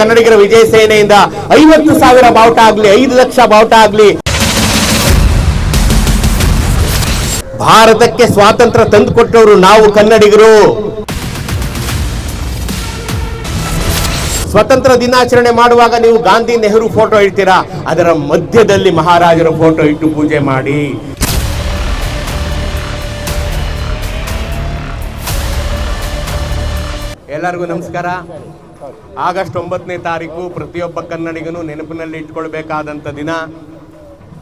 ಕನ್ನಡಿಗರ ವಿಜಯ ಸೇನೆಯಿಂದ ಐವತ್ತು ಸಾವಿರ ಬಾವುಟ ಆಗ್ಲಿ, ಐದು ಲಕ್ಷ ಬಾವುಟ ಆಗ್ಲಿ. ಭಾರತಕ್ಕೆ ಸ್ವಾತಂತ್ರ್ಯ ತಂದುಕೊಟ್ಟವರು ನಾವು ಕನ್ನಡಿಗರು. ಸ್ವತಂತ್ರ ದಿನಾಚರಣೆ ಮಾಡುವಾಗ ನೀವು ಗಾಂಧಿ ನೆಹರು ಫೋಟೋ ಇಡ್ತೀರಾ ಅದರ ಮಧ್ಯದಲ್ಲಿ ಮಹಾರಾಜರ ಫೋಟೋ ಇಟ್ಟು ಪೂಜೆ ಮಾಡಿ. ಎಲ್ಲರಿಗೂ ನಮಸ್ಕಾರ. ಆಗಸ್ಟ್ ಒಂಬತ್ತನೇ ತಾರೀಕು ಪ್ರತಿಯೊಬ್ಬ ಕನ್ನಡಿಗನು ನೆನಪಿನಲ್ಲಿ ಇಟ್ಕೊಳ್ಬೇಕಾದಂಥ ದಿನ.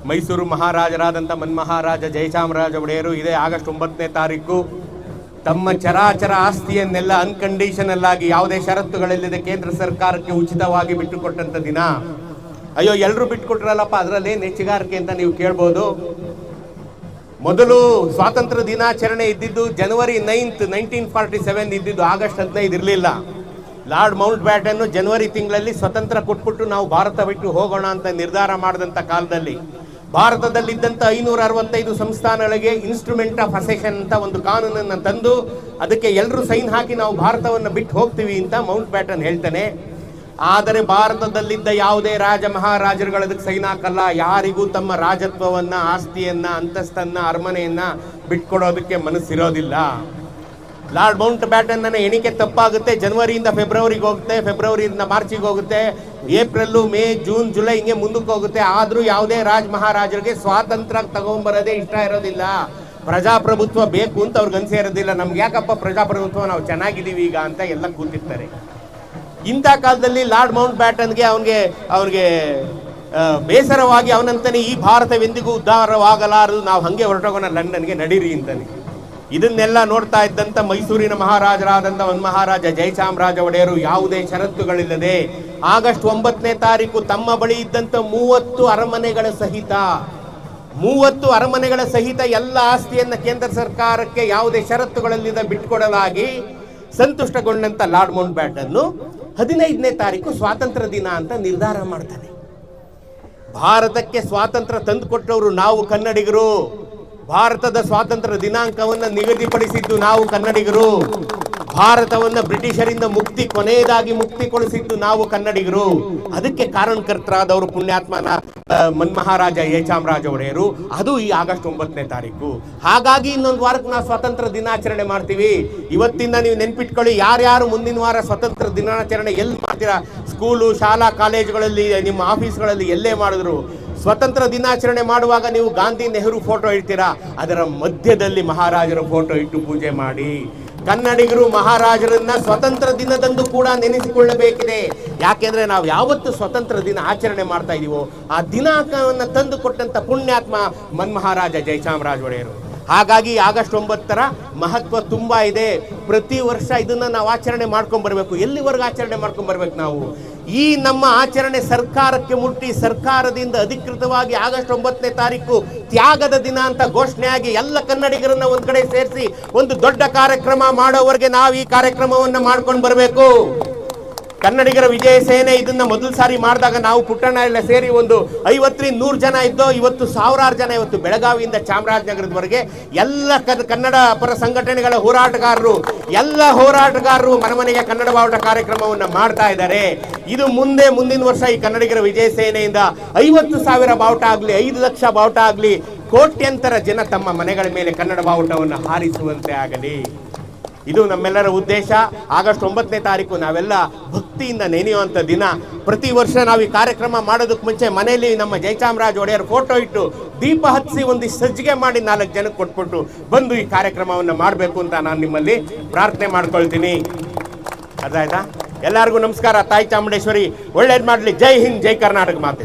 ಮೈಸೂರು ಮಹಾರಾಜರಾದಂಥ ಮನ್ಮಹಾರಾಜ, ಜಯಚಾಮರಾಜ ಒಡೆಯರು ಇದೇ ಆಗಸ್ಟ್ ಒಂಬತ್ತನೇ ತಾರೀಕು. ತಮ್ಮ ಚರಾಚರ ಆಸ್ತಿಯನ್ನೆಲ್ಲ ಅನ್ಕಂಡೀಷನಲ್ ಆಗಿ ಯಾವುದೇ ಷರತ್ತುಗಳಿಲ್ಲದೆ ಕೇಂದ್ರ ಸರ್ಕಾರಕ್ಕೆ ಉಚಿತವಾಗಿ ಬಿಟ್ಟುಕೊಟ್ಟಂಥ ದಿನ. ಅಯ್ಯೋ ಎಲ್ಲರೂ ಬಿಟ್ಟುಕೊಟ್ರಲ್ಲಪ್ಪ ಅದರಲ್ಲಿ ನೆಚ್ಚಿಗಾರಿಕೆ ಅಂತ ನೀವು ಕೇಳ್ಬೋದು. ಮೊದಲು ಸ್ವಾತಂತ್ರ್ಯ ದಿನಾಚರಣೆ ಇದ್ದಿದ್ದು, ಜನವರಿ ನೈನ್ತ್ ನೈನ್ಟೀನ್ ಫಾರ್ಟಿ ಸೆವೆನ್ ಇದ್ದಿದ್ದು, ಆಗಸ್ಟ್ ಹದಿನೈದು ಇರಲಿಲ್ಲ. ಲಾರ್ಡ್ ಮೌಂಟ್ ಬ್ಯಾಟನ್ನು ಜನವರಿ ತಿಂಗಳಲ್ಲಿ ಸ್ವತಂತ್ರ ಕೊಟ್ಬಿಟ್ಟು ನಾವು ಭಾರತ ಬಿಟ್ಟು ಹೋಗೋಣ ಅಂತ ನಿರ್ಧಾರ ಮಾಡಿದಂಥ ಕಾಲದಲ್ಲಿ ಭಾರತದಲ್ಲಿದ್ದಂಥ ಐನೂರ ಅರವತ್ತೈದು ಸಂಸ್ಥಾನಗಳಿಗೆ ಇನ್ಸ್ಟ್ರೂಮೆಂಟ್ ಆಫ್ ಅಸೆಷನ್ ಅಂತ ಒಂದು ಕಾನೂನನ್ನು ತಂದು ಅದಕ್ಕೆ ಎಲ್ಲರೂ ಸೈನ್ ಹಾಕಿ ನಾವು ಭಾರತವನ್ನು ಬಿಟ್ಟು ಹೋಗ್ತೀವಿ ಅಂತ ಮೌಂಟ್ ಬ್ಯಾಟನ್ ಹೇಳ್ತಾನೆ. ಆದರೆ ಭಾರತದಲ್ಲಿದ್ದ ಯಾವುದೇ ರಾಜ ಮಹಾರಾಜರುಗಳು ಅದಕ್ಕೆ ಸೈನ್ ಹಾಕಲ್ಲ. ಯಾರಿಗೂ ತಮ್ಮ ರಾಜತ್ವವನ್ನ, ಆಸ್ತಿಯನ್ನ, ಅಂತಸ್ತನ್ನ, ಅರಮನೆಯನ್ನು ಬಿಟ್ಕೊಡೋದಕ್ಕೆ ಮನಸ್ಸಿರೋದಿಲ್ಲ. ಲಾರ್ಡ್ ಮೌಂಟ್ ಬ್ಯಾಟನ್ ಎಣಿಕೆ ತಪ್ಪಾಗುತ್ತೆ, ಜನವರಿಯಿಂದ ಫೆಬ್ರವರಿಗೆ ಹೋಗುತ್ತೆ, ಫೆಬ್ರವರಿಯಿಂದ ಮಾರ್ಚಿಗೆ ಹೋಗುತ್ತೆ ಏಪ್ರಿಲ್ ಮೇ, ಜೂನ್, ಜುಲೈ ಹಿಂಗೆ ಮುಂದಕ್ಕೆ ಹೋಗುತ್ತೆ. ಆದರೂ ಯಾವುದೇ ರಾಜ ಮಹಾರಾಜರಿಗೆ ಸ್ವಾತಂತ್ರ್ಯ ತಗೊಂಬರೋದೇ ಇಷ್ಟ ಇರೋದಿಲ್ಲ. ಪ್ರಜಾಪ್ರಭುತ್ವ ಬೇಕು ಅಂತ ಅವ್ರಿಗೆ ಅನಿಸೇ ಇರೋದಿಲ್ಲ. ನಮ್ಗೆ ಯಾಕಪ್ಪ ಪ್ರಜಾಪ್ರಭುತ್ವ ನಾವು ಚೆನ್ನಾಗಿದ್ದೀವಿ ಈಗ ಅಂತ ಎಲ್ಲ ಕೂತಿರ್ತಾರೆ. ಇಂಥ ಕಾಲದಲ್ಲಿ ಲಾರ್ಡ್ ಮೌಂಟ್ ಬ್ಯಾಟನ್ಗೆ ಅವನಿಗೆ ಅವ್ರಿಗೆ ಬೇಸರವಾಗಿ ಅವನಂತಾನೆ ಈ ಭಾರತವೆಂದಿಗೂ ಉದ್ಧಾರವಾಗಲಾರದು. ನಾವು ಹಂಗೆ ಹೊರಟೋಗೋಣ ಲಂಡನ್ಗೆ ನಡೀರಿ ಅಂತಾನೆ. ಇದನ್ನೆಲ್ಲ ನೋಡ್ತಾ ಇದ್ದಂಥ ಮೈಸೂರಿನ ಮಹಾರಾಜರಾದಂಥ ಮಹಾರಾಜ ಜಯಚಾಮರಾಜ ಒಡೆಯರು ಯಾವುದೇ ಷರತ್ತುಗಳಿಲ್ಲದೆ ಆಗಸ್ಟ್ ಒಂಬತ್ತನೇ ತಾರೀಕು ತಮ್ಮ ಬಳಿ ಇದ್ದಂಥ ಮೂವತ್ತು ಅರಮನೆಗಳ ಸಹಿತ, ಮೂವತ್ತು ಅರಮನೆಗಳ ಸಹಿತ ಎಲ್ಲ ಆಸ್ತಿಯನ್ನು ಕೇಂದ್ರ ಸರ್ಕಾರಕ್ಕೆ ಯಾವುದೇ ಷರತ್ತುಗಳಲ್ಲಿಂದ ಬಿಟ್ಕೊಡಲಾಗಿ ಸಂತುಷ್ಟಗೊಂಡಂತ ಲಾರ್ಡ್ ಮೌಂಟ್ ಬ್ಯಾಟನ್ನು ಹದಿನೈದನೇ ತಾರೀಕು ಸ್ವಾತಂತ್ರ್ಯ ದಿನ ಅಂತ ನಿರ್ಧಾರ ಮಾಡ್ತಾನೆ. ಭಾರತಕ್ಕೆ ಸ್ವಾತಂತ್ರ್ಯ ತಂದುಕೊಟ್ಟವರು ನಾವು ಕನ್ನಡಿಗರು. ಭಾರತದ ಸ್ವಾತಂತ್ರ್ಯ ದಿನಾಂಕವನ್ನು ನಿಗದಿಪಡಿಸಿದ್ದು ನಾವು ಕನ್ನಡಿಗರು. ಭಾರತವನ್ನ ಬ್ರಿಟಿಷರಿಂದ ಮುಕ್ತಿ, ಕೊನೆಯದಾಗಿ ಮುಕ್ತಿ ಕೊಡಿಸಿದ್ದು ನಾವು ಕನ್ನಡಿಗರು. ಅದಕ್ಕೆ ಕಾರಣಕರ್ತರಾದವರು ಪುಣ್ಯಾತ್ಮನ ಮನ್ಮಹಾರಾಜ ಮನ್ಮಹಾರಾಜ ಚಾಮರಾಜ ಒಡೆಯರು. ಅದು ಈ ಆಗಸ್ಟ್ ಒಂಬತ್ತನೇ ತಾರೀಕು. ಹಾಗಾಗಿ ಇನ್ನೊಂದು ವಾರಕ್ಕೆ ನಾವು ಸ್ವಾತಂತ್ರ್ಯ ದಿನಾಚರಣೆ ಮಾಡ್ತೀವಿ. ಇವತ್ತಿಂದ ನೀವು ನೆನ್ಪಿಟ್ಕೊಳ್ಳಿ, ಯಾರ್ಯಾರು ಮುಂದಿನ ವಾರ ಸ್ವಾತಂತ್ರ್ಯ ದಿನಾಚರಣೆ ಎಲ್ಲಿ ಮಾಡ್ತೀರಾ? ಸ್ಕೂಲು, ಶಾಲಾ, ಕಾಲೇಜುಗಳಲ್ಲಿ, ನಿಮ್ಮ ಆಫೀಸ್ಗಳಲ್ಲಿ ಎಲ್ಲೇ ಮಾಡಿದ್ರು. ಸ್ವತಂತ್ರ ದಿನಾಚರಣೆ ಮಾಡುವಾಗ ನೀವು ಗಾಂಧಿ ನೆಹರು ಫೋಟೋ ಇಡ್ತೀರಾ? ಅದರ ಮಧ್ಯದಲ್ಲಿ ಮಹಾರಾಜರ ಫೋಟೋ ಇಟ್ಟು ಪೂಜೆ ಮಾಡಿ. ಕನ್ನಡಿಗರು ಮಹಾರಾಜರನ್ನ ಸ್ವತಂತ್ರ ದಿನದಂದು ಕೂಡ ನೆನೆಸಿಕೊಳ್ಳಬೇಕಿದೆ. ಯಾಕೆಂದ್ರೆ ನಾವು ಯಾವತ್ತು ಸ್ವತಂತ್ರ ದಿನ ಆಚರಣೆ ಮಾಡ್ತಾ ಇದೀವೋ, ಆ ದಿನಾಂಕವನ್ನು ತಂದು ಕೊಟ್ಟಂತ ಪುಣ್ಯಾತ್ಮ ಮನ್ಮಹಾರಾಜ ಜಯಚಾಮರಾಜ ಒಡೆಯರು. ಹಾಗಾಗಿ ಆಗಸ್ಟ್ ಒಂಬತ್ತರ ಮಹತ್ವ ತುಂಬ ಇದೆ. ಪ್ರತಿ ವರ್ಷ ಇದನ್ನು ನಾವು ಆಚರಣೆ ಮಾಡ್ಕೊಂಡ್ ಬರಬೇಕು. ಎಲ್ಲಿವರೆಗೂ ಆಚರಣೆ ಮಾಡ್ಕೊಂಡ್ ಬರಬೇಕು ನಾವು? ಈ ನಮ್ಮ ಆಚರಣೆ ಸರ್ಕಾರಕ್ಕೆ ಮುಟ್ಟಿ, ಸರ್ಕಾರದಿಂದ ಅಧಿಕೃತವಾಗಿ ಆಗಸ್ಟ್ ಒಂಬತ್ತನೇ ತಾರೀಕು ತ್ಯಾಗದ ದಿನ ಅಂತ ಘೋಷಣೆಯಾಗಿ ಎಲ್ಲ ಕನ್ನಡಿಗರನ್ನ ಒಂದು ಕಡೆ ಸೇರಿಸಿ ಒಂದು ದೊಡ್ಡ ಕಾರ್ಯಕ್ರಮ ಮಾಡೋವರೆಗೆ ನಾವು ಈ ಕಾರ್ಯಕ್ರಮವನ್ನು ಮಾಡ್ಕೊಂಡು ಬರಬೇಕು. ಕನ್ನಡಿಗರ ವಿಜಯ ಸೇನೆ ಇದನ್ನ ಮೊದಲ ಸಾರಿ ಮಾಡಿದಾಗ ನಾವು ಪುಟ್ಟಣ್ಣ ಎಲ್ಲ ಸೇರಿ ಒಂದು ಐವತ್ತರಿಂದ ನೂರು ಜನ ಇದ್ದೋ, ಇವತ್ತು ಸಾವಿರಾರು ಜನ ಇವತ್ತು ಬೆಳಗಾವಿಯಿಂದ ಚಾಮರಾಜನಗರದವರೆಗೆ ಎಲ್ಲ ಕನ್ನಡ ಪರ ಸಂಘಟನೆಗಳ ಹೋರಾಟಗಾರರು, ಎಲ್ಲ ಹೋರಾಟಗಾರರು ಮನಮನೆಗೆ ಕನ್ನಡ ಬಾವುಟ ಕಾರ್ಯಕ್ರಮವನ್ನು ಮಾಡ್ತಾ ಇದ್ದಾರೆ. ಇದು ಮುಂದೆ, ಮುಂದಿನ ವರ್ಷ ಈ ಕನ್ನಡಿಗರ ವಿಜಯ ಸೇನೆಯಿಂದ ಐವತ್ತು ಸಾವಿರ ಬಾವುಟ ಆಗಲಿ, ಐದು ಲಕ್ಷ ಬಾವುಟ ಆಗಲಿ, ಕೋಟ್ಯಂತರ ಜನ ತಮ್ಮ ಮನೆಗಳ ಮೇಲೆ ಕನ್ನಡ ಬಾವುಟವನ್ನು ಹಾರಿಸುವಂತೆ ಆಗಲಿ. ಇದು ನಮ್ಮೆಲ್ಲರ ಉದ್ದೇಶ. ಆಗಸ್ಟ್ ಒಂಬತ್ತನೇ ತಾರೀಕು ನಾವೆಲ್ಲ ಭಕ್ತಿಯಿಂದ ನೆನೆಯುವಂಥ ದಿನ. ಪ್ರತಿ ವರ್ಷ ನಾವು ಈ ಕಾರ್ಯಕ್ರಮ ಮಾಡೋದಕ್ಕೆ ಮುಂಚೆ ಮನೆಯಲ್ಲಿ ನಮ್ಮ ಜಯಚಾಮರಾಜ್ ಒಡೆಯರ್ ಫೋಟೋ ಇಟ್ಟು ದೀಪ ಹತ್ತಿಸಿ ಒಂದು ಸಜ್ಜಿಗೆ ಮಾಡಿ ನಾಲ್ಕು ಜನಕ್ಕೆ ಕೊಟ್ಬಿಟ್ಟು ಬಂದು ಈ ಕಾರ್ಯಕ್ರಮವನ್ನು ಮಾಡಬೇಕು ಅಂತ ನಾನು ನಿಮ್ಮಲ್ಲಿ ಪ್ರಾರ್ಥನೆ ಮಾಡ್ಕೊಳ್ತೀನಿ. ಅದಾಯ್ತಾ? ಎಲ್ಲರಿಗೂ ನಮಸ್ಕಾರ. ತಾಯಿ ಚಾಮುಂಡೇಶ್ವರಿ, ಒಳ್ಳೇದು ಮಾಡಲಿ. ಜೈ ಹಿಂದ್, ಜೈ ಕರ್ನಾಟಕ ಮಾತಿನ